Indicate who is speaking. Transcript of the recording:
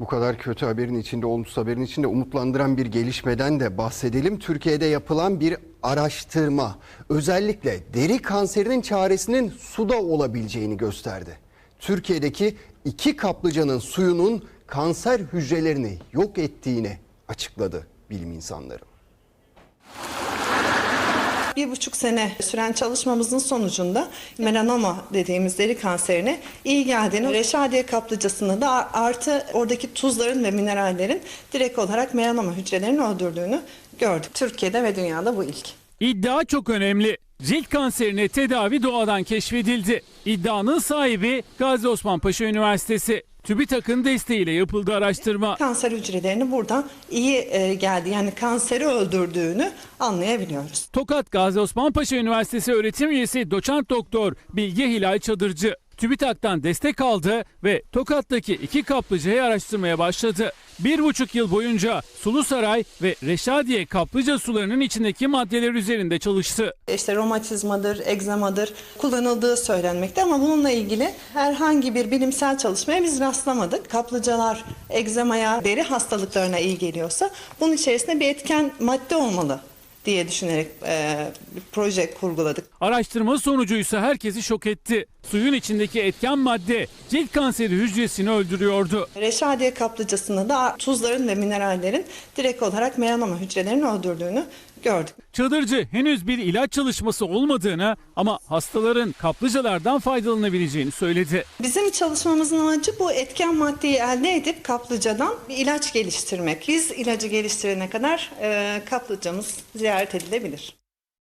Speaker 1: Bu kadar kötü haberin içinde, olumsuz haberin içinde umutlandıran bir gelişmeden de bahsedelim. Türkiye'de yapılan bir araştırma özellikle deri kanserinin çaresinin suda olabileceğini gösterdi. Türkiye'deki iki kaplıcanın suyunun kanser hücrelerini yok ettiğini açıkladı bilim insanları.
Speaker 2: Bir buçuk sene süren çalışmamızın sonucunda melanoma dediğimiz deri kanserine iyi geldiğini, Reşadiye kaplıcasında da artı oradaki tuzların ve minerallerin direkt olarak melanoma hücrelerini öldürdüğünü gördük. Türkiye'de ve dünyada bu ilk.
Speaker 3: İddia çok önemli. Cilt kanserine tedavi doğadan keşfedildi. İddianın sahibi Gazi Osman Paşa Üniversitesi. TÜBİTAK'ın desteğiyle yapıldı araştırma.
Speaker 2: Kanser hücrelerini buradan iyi e, geldi yani kanseri öldürdüğünü anlayabiliyoruz.
Speaker 3: Tokat Gazi Osman Paşa Üniversitesi öğretim üyesi doçent doktor Bilge Hilal Çadırcı. TÜBİTAK'tan destek aldı ve Tokat'taki iki kaplıcayı araştırmaya başladı. Bir buçuk yıl boyunca Sulu Saray ve Reşadiye kaplıca sularının içindeki maddeler üzerinde çalıştı.
Speaker 2: İşte romatizmadır, egzamadır kullanıldığı söylenmekte ama bununla ilgili herhangi bir bilimsel çalışmaya biz rastlamadık. Kaplıcalar egzamaya, deri hastalıklarına iyi geliyorsa bunun içerisinde bir etken madde olmalı diye düşünerek e, bir proje kurguladık.
Speaker 3: Araştırma sonucuysa herkesi şok etti. Suyun içindeki etken madde cilt kanseri hücresini öldürüyordu.
Speaker 2: Reşadiye kaplıcasında da tuzların ve minerallerin direkt olarak melanoma hücrelerini öldürdüğünü gördük.
Speaker 3: Çadırcı henüz bir ilaç çalışması olmadığını ama hastaların kaplıcalardan faydalanabileceğini söyledi.
Speaker 2: Bizim çalışmamızın amacı bu etken maddeyi elde edip kaplıcadan bir ilaç geliştirmek. Biz ilacı geliştirene kadar e, kaplıcamız ziyaret edilebilir.